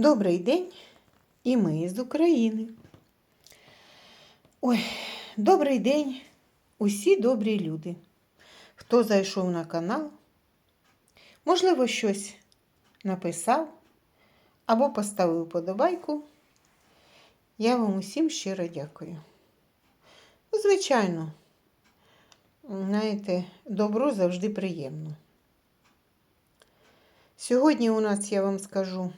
Добрий день, і ми з України. Ой, добрий день, усі добрі люди. Хто зайшов на канал, можливо, щось написав або поставив подобайку. Я вам усім щиро дякую. Ну, Звичайно, знаєте, добро завжди приємно. Сьогодні у нас, я вам скажу,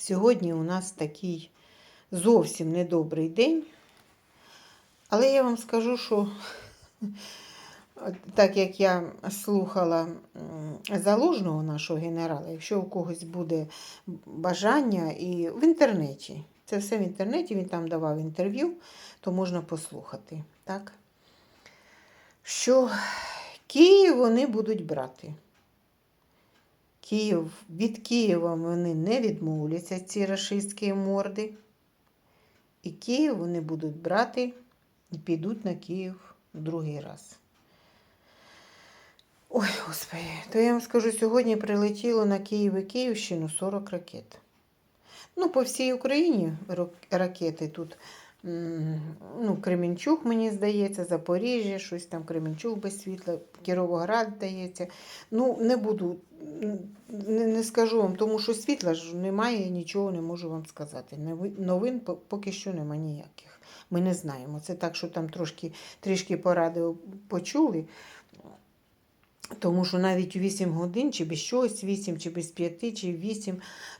Сьогодні у нас такий зовсім недобрий день. Але я вам скажу, що так як я слухала залужного нашого генерала, якщо у когось буде бажання і в інтернеті, це все в інтернеті, він там давав інтерв'ю, то можна послухати. Так? Що Київ вони будуть брати. Київ, від Києва вони не відмовляться, ці рашистські морди. І Київ вони будуть брати і підуть на Київ другий раз. Ой, господи, то я вам скажу, сьогодні прилетіло на Київ і Київщину 40 ракет. Ну, по всій Україні ракети тут. Ну, Кременчук, мені здається, Запоріжжя, щось там Кременчук без світла, Кіровоград здається. Ну, не буду, не, не скажу вам, тому що світла ж немає, нічого не можу вам сказати. Новин поки що нема ніяких. Ми не знаємо. Це так, що там трошки трішки поради почули. Тому що навіть у 8 годин, чи без чогось 8, чи без 5, чи 8,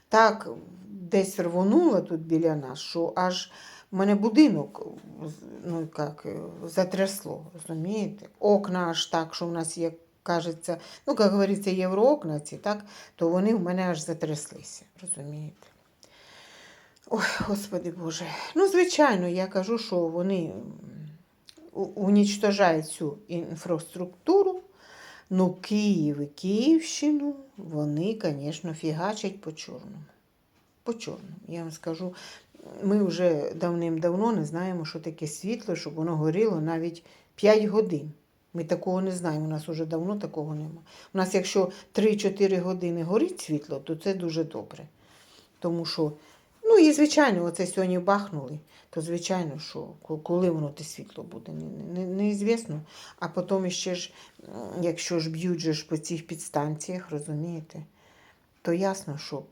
так десь рвонуло тут біля нас, що аж мене будинок ну, як, е, затрясло, розумієте? Окна аж так, що в нас є, кажеться, ну, як говориться, євроокна ці, так, то вони в мене аж затряслися, розумієте? Ой, Господи Боже. Ну, звичайно, я кажу, що вони унічтожають цю інфраструктуру. Ну, Київ і Київщину вони, звісно, фігачать по чорному. По чорному. Я вам скажу, ми вже давним-давно не знаємо, що таке світло, щоб воно горіло навіть 5 годин. Ми такого не знаємо, у нас вже давно такого нема. У нас, якщо 3-4 години горить світло, то це дуже добре. Тому що, ну і звичайно, оце сьогодні бахнули, то звичайно, що коли воно те світло буде, не, не. А потім ще ж, якщо ж б'ють же ж по цих підстанціях, розумієте, то ясно, що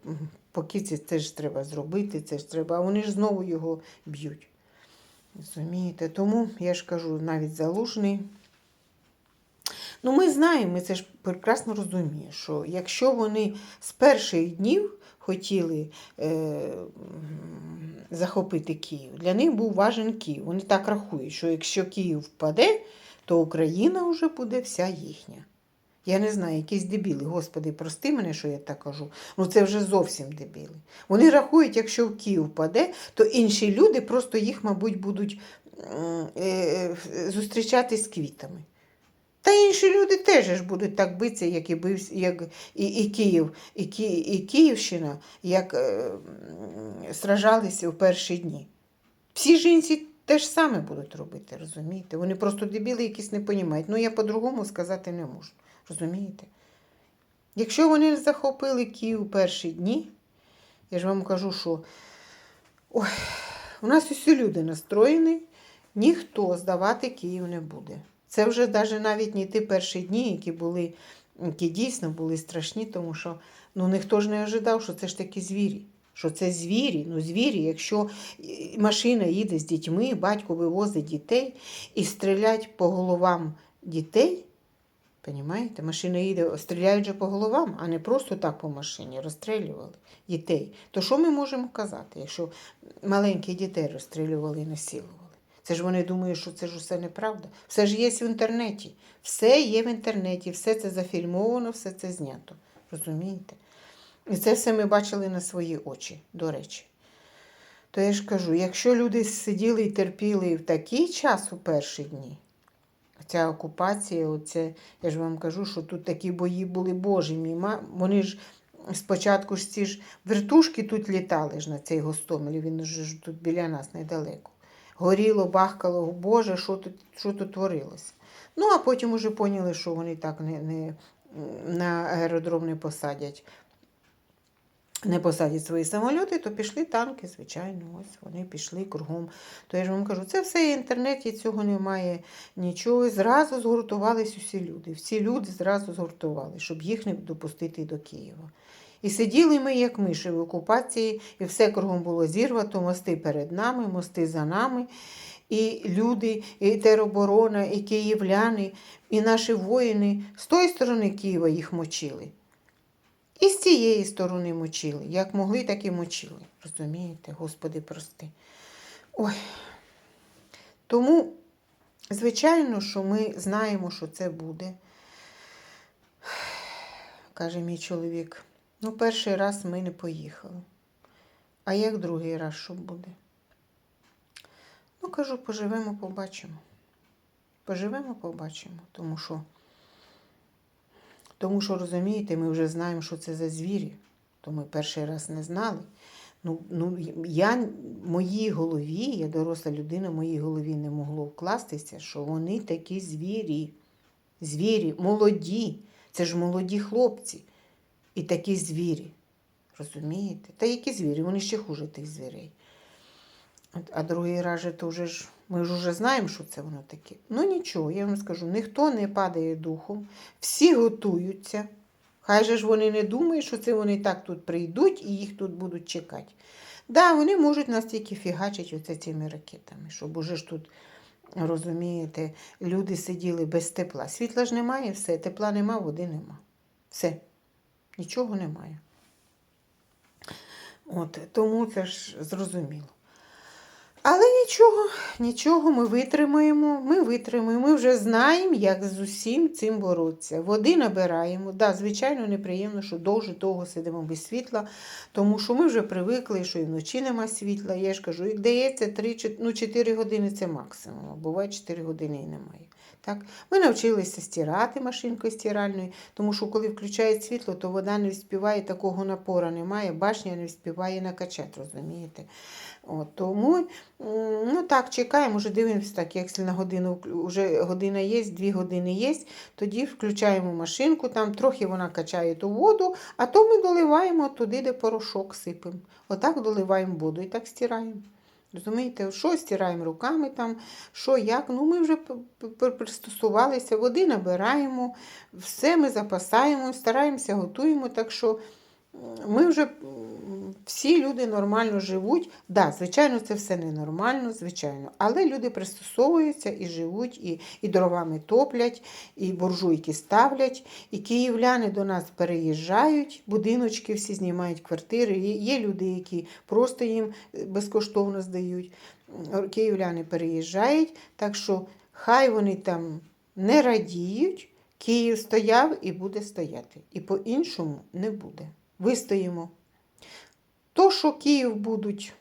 поки це ж треба зробити, це ж треба, а вони ж знову його б'ють. Розумієте? Тому я ж кажу, навіть залужний. Ну, ми знаємо, ми це ж прекрасно розуміємо, що якщо вони з перших днів хотіли е, захопити Київ, для них був важен Київ. Вони так рахують, що якщо Київ впаде, то Україна вже буде вся їхня. Я не знаю, якісь дебіли. Господи, прости мене, що я так кажу. Ну це вже зовсім дебіли. Вони рахують, якщо в Київ впаде, то інші люди просто їх, мабуть, будуть е, е, зустрічати з квітами. Та інші люди теж ж будуть так битися, як і бився, як і, і Київ, і, Ки, і Київщина, як е, сражалися в перші дні. Всі жінці те ж саме будуть робити, розумієте? Вони просто дебіли якісь не розуміють. Ну я по-другому сказати не можу. Розумієте? Якщо вони захопили Київ перші дні, я ж вам кажу, що ой, у нас усі люди настроєні, ніхто здавати Київ не буде. Це вже навіть навіть не ті перші дні, які були, які дійсно були страшні, тому що ну, ніхто ж не ожидав, що це ж такі звірі. Що це звірі, ну звірі, якщо е, машина їде з дітьми, батько вивозить дітей і стрілять по головам дітей, Понімаєте? Машина їде, стріляють же по головам, а не просто так по машині, розстрілювали дітей. То що ми можемо казати, якщо маленьких дітей розстрілювали і насилували? Це ж вони думають, що це ж усе неправда. Все ж є в інтернеті. Все є в інтернеті, все це зафільмовано, все це знято. Розумієте? І це все ми бачили на свої очі, до речі. То я ж кажу, якщо люди сиділи і терпіли в такий час у перші дні, ця окупація, оце, я ж вам кажу, що тут такі бої були божі. Вони ж спочатку ж ці ж вертушки тут літали ж на цей Гостомелі, він ж тут біля нас недалеко. Горіло, бахкало, Боже, що тут, що тут творилося. Ну, а потім уже поняли, що вони так не, не, на аеродром не посадять не посадять свої самольоти, то пішли танки, звичайно, ось вони пішли кругом. То я ж вам кажу, це все в інтернеті, цього немає нічого. Зразу згуртувались усі люди. Всі люди зразу згуртували, щоб їх не допустити до Києва. І сиділи ми, як миші в окупації, і все кругом було зірвато, мости перед нами, мости за нами. І люди, і тероборона, і київляни, і наші воїни з тої сторони Києва їх мочили. І з цієї сторони мочили. Як могли, так і мочили. Розумієте, Господи, прости. Ой. Тому, звичайно, що ми знаємо, що це буде. Каже мій чоловік. Ну, перший раз ми не поїхали. А як другий раз що буде? Ну, кажу, поживемо, побачимо. Поживемо, побачимо. Тому що, тому що, розумієте, ми вже знаємо, що це за звірі. То ми перший раз не знали. Ну, ну, я моїй голові, я доросла людина, в моїй голові не могло вкластися, що вони такі звірі. Звірі, молоді. Це ж молоді хлопці. І такі звірі. Розумієте? Та які звірі? Вони ще хуже тих звірей. А другий раз то вже ж ми ж вже знаємо, що це воно таке. Ну нічого, я вам скажу, ніхто не падає духом, всі готуються. Хай же ж вони не думають, що це вони так тут прийдуть і їх тут будуть чекати. Да, вони можуть нас тільки фігачити оце цими ракетами, щоб уже ж тут, розумієте, люди сиділи без тепла. Світла ж немає, все, тепла нема, води нема. Все, нічого немає. От, тому це ж зрозуміло. Але нічого, нічого, ми витримаємо, ми витримаємо. Ми вже знаємо, як з усім цим боротися. Води набираємо. Да, звичайно, неприємно, що довше того сидимо без світла, тому що ми вже привикли, що і вночі нема світла. Я ж кажу, і дається 3, ну, 4 години це максимум. Буває 4 години і немає. Так? Ми навчилися стирати машинкою стиральною, тому що коли включають світло, то вода не вспіває, такого напору немає, башня не вспіває накачати, розумієте? От, тому, ну так, чекаємо, вже дивимося, так, як на годину, вже година є, дві години є, тоді включаємо машинку, там трохи вона качає ту воду, а то ми доливаємо туди, де порошок сипемо. Отак доливаємо воду і так стираємо. Розумієте, що стираємо руками там, що як. Ну, ми вже пристосувалися, води набираємо, все ми запасаємо, стараємося, готуємо. Так що ми вже всі люди нормально живуть. Да, звичайно, це все ненормально, звичайно. Але люди пристосовуються і живуть, і, і дровами топлять, і буржуйки ставлять, і київляни до нас переїжджають, будиночки всі знімають квартири. Є, люди, які просто їм е, безкоштовно здають. Київляни переїжджають, так що хай вони там не радіють. Київ стояв і буде стояти. І по-іншому не буде. Вистоїмо. То, що Київ будуть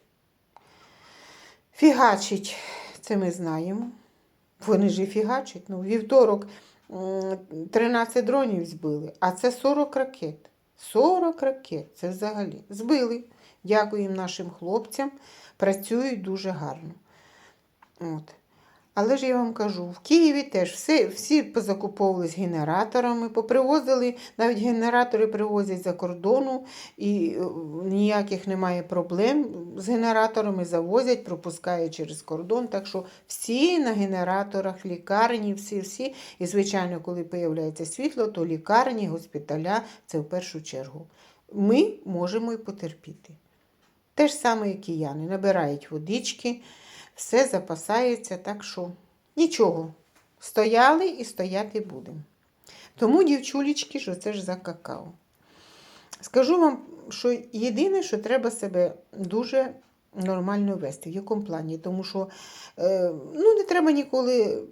фігачить, це ми знаємо. Вони ж і фігачать. Ну, вівторок 13 дронів збили, а це 40 ракет. 40 ракет. Це взагалі. Збили. Дякуємо нашим хлопцям. Працюють дуже гарно. От. Але ж я вам кажу, в Києві теж всі, всі позакуповувались генераторами, попривозили, навіть генератори привозять за кордону, і е, ніяких немає проблем з генераторами, завозять, пропускають через кордон. Так що всі на генераторах, лікарні, всі, всі. І, звичайно, коли з'являється світло, то лікарні, госпіталя це в першу чергу. Ми можемо і потерпіти. Те ж саме, як кияни, набирають водички, все запасається, так що нічого. Стояли і стояти будемо. Тому, дівчулечки, що це ж за какао. Скажу вам, що єдине, що треба себе дуже нормально вести. В якому плані? Тому що е, ну, не треба ніколи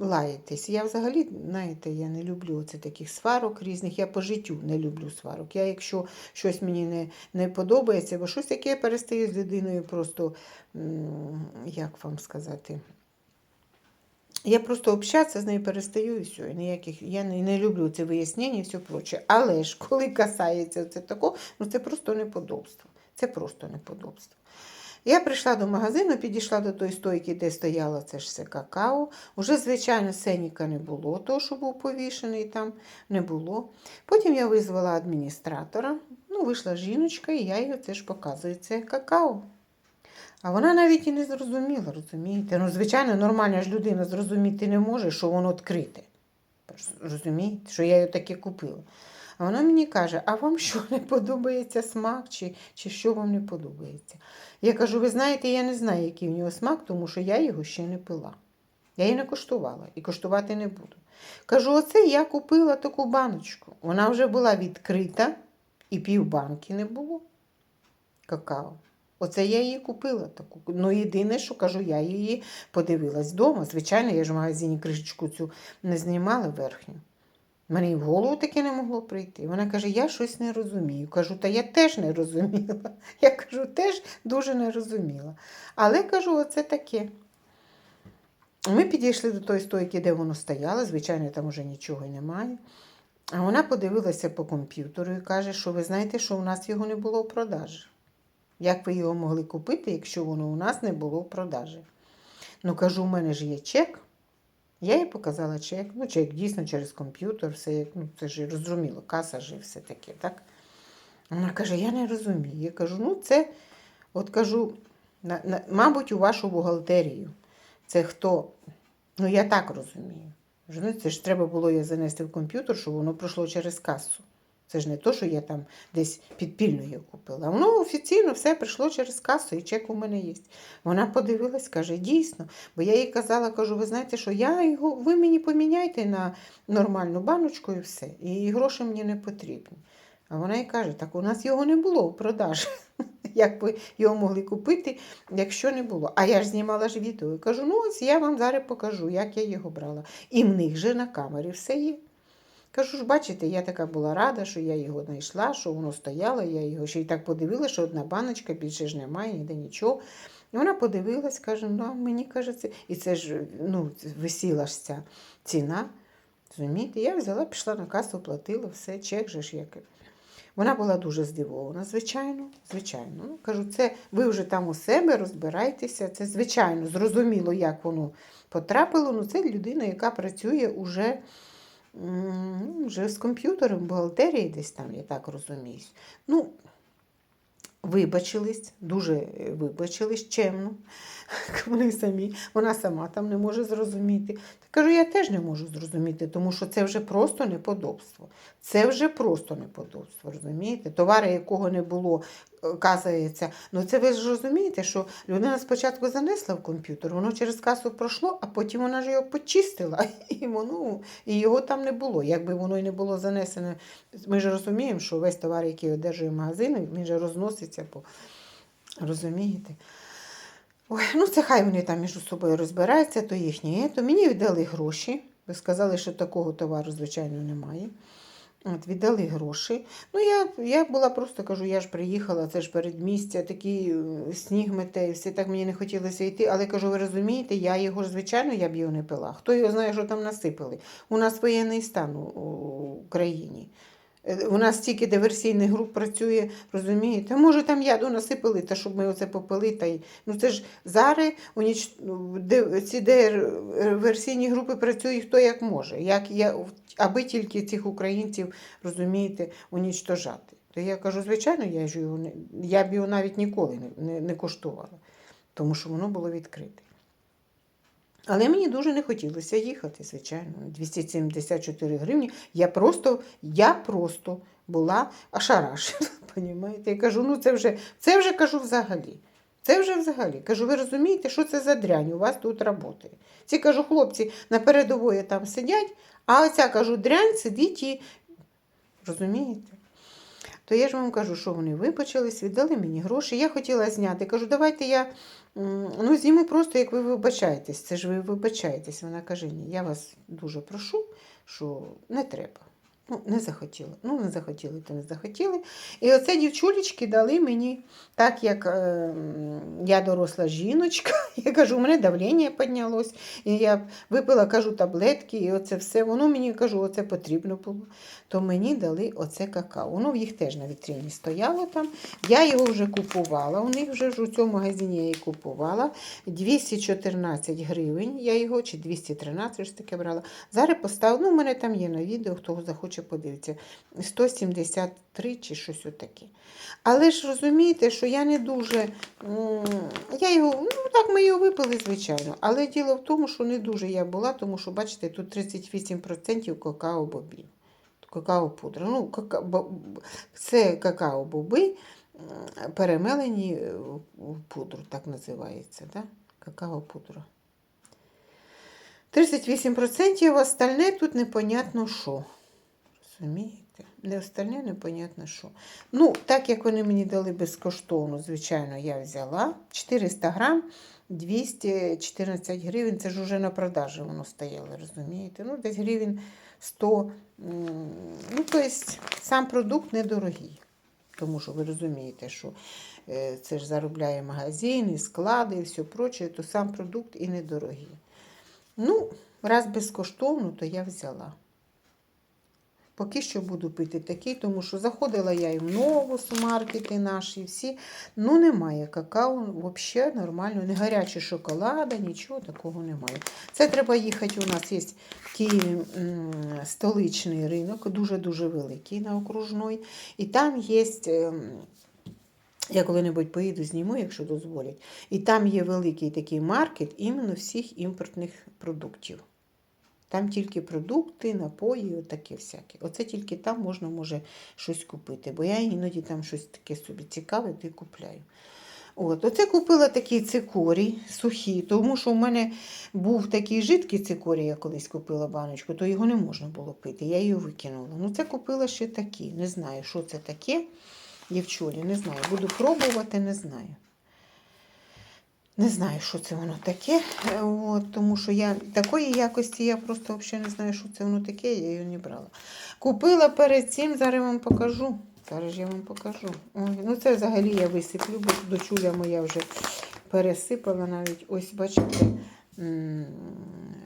м, лаятись. Я взагалі, знаєте, я не люблю оце таких сварок різних. Я по життю не люблю сварок. Я, якщо щось мені не, не подобається, бо щось таке я перестаю з людиною просто, як вам сказати, я просто общатися з нею перестаю і все. Ніяких, я не, не люблю це вияснення і все проче. Але ж коли касається це такого, ну це просто неподобство. Це просто неподобство. Я прийшла до магазину, підійшла до тої стойки, де стояло це ж все какао. Уже, звичайно, сеніка не було, того, що був повішений там, не було. Потім я визвала адміністратора. Ну, вийшла жіночка, і я їй це ж показую. Це какао. А вона навіть і не зрозуміла, розумієте? Ну, звичайно, нормальна ж людина зрозуміти не може, що воно відкрите. Розумієте, що я його таке купила. А вона мені каже: а вам що не подобається смак, чи, чи що вам не подобається? Я кажу, ви знаєте, я не знаю, який в нього смак, тому що я його ще не пила. Я її не коштувала і коштувати не буду. Кажу, оце я купила таку баночку. Вона вже була відкрита і півбанки не було. Какао. Оце я її купила таку. Ну, єдине, що кажу, я її подивилась вдома. Звичайно, я ж в магазині кришечку цю не знімала верхню. Мені в голову таке не могло прийти. Вона каже, я щось не розумію. Кажу, та я теж не розуміла. Я кажу, теж дуже не розуміла. Але кажу, оце таке. Ми підійшли до тої стойки, де воно стояло. Звичайно, там уже нічого немає. А вона подивилася по комп'ютеру і каже, що ви знаєте, що у нас його не було в продажі. Як ви його могли купити, якщо воно у нас не було в продажі? Ну, кажу, у мене ж є чек. Я їй показала чек. Ну, чек дійсно через комп'ютер, все як, ну, це ж розуміло, каса ж і все таке, так? Вона каже, я не розумію. Я кажу, ну це, от кажу, на, на, мабуть, у вашу бухгалтерію. Це хто? Ну, я так розумію. Ну, Це ж треба було я занести в комп'ютер, щоб воно пройшло через касу. Це ж не то, що я там десь підпільно її купила. Воно офіційно все прийшло через касу, і чек у мене є. Вона подивилась, каже, дійсно. Бо я їй казала, кажу, ви знаєте, що я його, ви мені поміняйте на нормальну баночку і все. І гроші мені не потрібні. А вона їй каже, так у нас його не було в продажі. Як ви його могли купити, якщо не було. А я ж знімала ж відео кажу, ну ось я вам зараз покажу, як я його брала. І в них же на камері все є. Кажу ж, бачите, я така була рада, що я його знайшла, що воно стояло, я його ще й так подивилася, що одна баночка, більше ж немає, ніде нічого. І вона подивилась, каже, ну, мені кажеться, і це ж ну, висіла ж ця ціна. Розумієте, я взяла, пішла на касу, платила, все, чек же ж як. Вона була дуже здивована, звичайно, звичайно. Ну, кажу, це ви вже там у себе розбирайтеся, це звичайно, зрозуміло, як воно потрапило. Ну, це людина, яка працює уже, вже з комп'ютером, бухгалтерії десь там, я так розумію. Ну, вибачились, дуже е, вибачились чемно. Вони самі, вона сама там не може зрозуміти. Та кажу, я теж не можу зрозуміти, тому що це вже просто неподобство. Це вже просто неподобство, розумієте? Товари, якого не було, е. Ну це ви ж розумієте, що людина спочатку занесла в комп'ютер, воно через касу пройшло, а потім вона ж його почистила, і воно, і його там не було. Якби воно і не було занесене, ми ж розуміємо, що весь товар, який одержує магазин, він же розноситься по. Розумієте? Ой, ну це хай вони там між собою розбираються, то їхнє. То мені віддали гроші. Ви сказали, що такого товару, звичайно, немає. От, віддали гроші. Ну, я, я була просто кажу, я ж приїхала, це ж передмістя, такий е, сніг мете, все так мені не хотілося йти. Але кажу, ви розумієте, я його ж, звичайно, я б його не пила. Хто його знає, що там насипали? У нас воєнний стан у, у країні. У нас стільки диверсійних груп працює, розумієте? Може, там яду насипали, та щоб ми оце попили. Та й... Ну це ж зараз уніч... ну, де... ці диверсійні групи працюють хто як може, як я... аби тільки цих українців, розумієте, унічтожати. То я кажу, звичайно, я ж його не... я б його навіть ніколи не, не, не коштувала, тому що воно було відкрите. Але мені дуже не хотілося їхати, звичайно. 274 гривні. Я просто, я просто була ошарашена. Понімаєте? Я кажу, ну це вже, це вже кажу взагалі. Це вже взагалі. Кажу, ви розумієте, що це за дрянь у вас тут працює? Ці кажу, хлопці на передової там сидять, а оця кажу, дрянь сидить і. Розумієте? То я ж вам кажу, що вони вибачились, віддали мені гроші. Я хотіла зняти. Кажу, давайте я ну, ними просто, як ви вибачаєтесь. Це ж ви вибачаєтесь. Вона каже, ні, я вас дуже прошу, що не треба. Ну, не захотіли. Ну, не захотіли, то не захотіли. І оце дівчулечки дали мені, так як е, я доросла жіночка, я кажу, у мене давлення піднялось, і я випила, кажу, таблетки, і оце все. Воно мені кажу, оце потрібно було. То мені дали оце какао. Воно в їх теж на вітріні стояло там. Я його вже купувала. У них вже ж у цьому магазині я її купувала. 214 гривень я його, чи 213 ж таке брала. Зараз поставлю, ну, у мене там є на відео, хто захоче ще подивиться. 173 чи щось отаке. Але ж розумієте, що я не дуже. Я його, ну так ми його випили, звичайно. Але діло в тому, що не дуже я була, тому що, бачите, тут 38% какао-бобів. Какао-пудра. Ну, це какао-боби, перемелені е, в пудру, так називається. Да? Какао-пудра. 38% остальне тут непонятно що. Розумієте? Не остальне непонятно що. Ну, так як вони мені дали безкоштовно, звичайно, я взяла 400 грам, 214 гривень. Це ж уже на продажі воно стояло, розумієте? Ну, десь гривень 100. м, Ну, тобто, сам продукт недорогий. Тому що ви розумієте, що е, це ж заробляє магазин, і склади, і все проче, то сам продукт і недорогий. Ну, раз безкоштовно, то я взяла. Поки що буду пити такий, тому що заходила я і в новус, маркети наші, всі. Ну, немає какао, взагалі нормально, не гарячий шоколада, нічого такого немає. Це треба їхати. У нас є в Києві столичний ринок, дуже-дуже великий на окружной. І там є. ем, Я коли-небудь поїду, зніму, якщо дозволять. І там є великий такий маркет іменно всіх імпортних продуктів. Там тільки продукти, напої, отаке всяке. Оце тільки там можна може щось купити. Бо я іноді там щось таке собі цікаве, то й купляю. От, оце купила такий цикорій сухий, тому що в мене був такий жидкий цикорій, я колись купила баночку, то його не можна було пити. Я її викинула. Ну, це купила ще такі. Не знаю, що це таке. Дівчулі, не знаю. Буду пробувати, не знаю. Не знаю, що це воно таке. Е, От, тому що я такої якості я просто взагалі не знаю, що це воно таке, я її не брала. Купила перед цим, зараз вам покажу. Зараз я вам покажу. Ой, ну це взагалі я висиплю, бо дочуля моя вже пересипала навіть. Ось, бачите,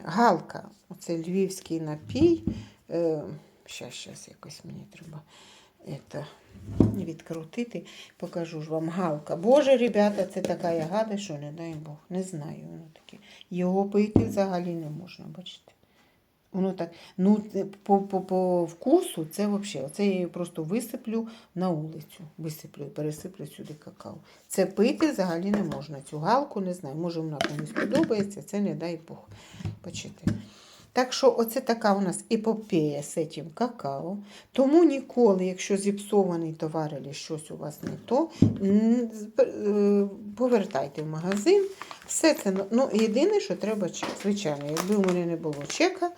галка. Оце львівський напій. Е, щас, щас, якось мені треба. Это, відкрутити, покажу ж вам галка. Боже, ребята, це така ягода, що не дай Бог. Не знаю, воно таке. Його пити взагалі не можна, бачите. Воно так, ну, по, по, по вкусу це взагалі. Оце я просто висиплю на вулицю. Висиплю, пересиплю сюди какао. Це пити взагалі не можна. Цю галку не знаю. Може, вона комусь подобається, це не дай Бог. Бачите. Так що оце така у нас епопея з цим какао. Тому ніколи, якщо зіпсований товар або щось у вас не то, е, повертайте в магазин. Все це, ну- єдине, що треба. Звичайно, якби у мене не було чека,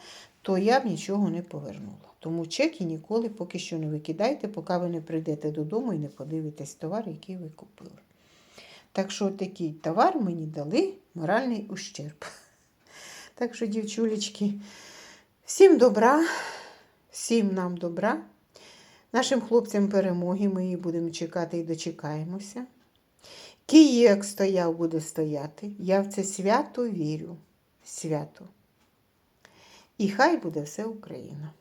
то я б нічого не повернула. Тому чеки ніколи поки що не викидайте, поки ви не прийдете додому і не подивитесь товар, який ви купили. Так що такий товар мені дали моральний ущерб. Так що, дівчулечки, всім добра, всім нам добра. Нашим хлопцям перемоги ми її будемо чекати і дочекаємося. Київ стояв, буде стояти. Я в це свято вірю. Свято. І хай буде все Україна.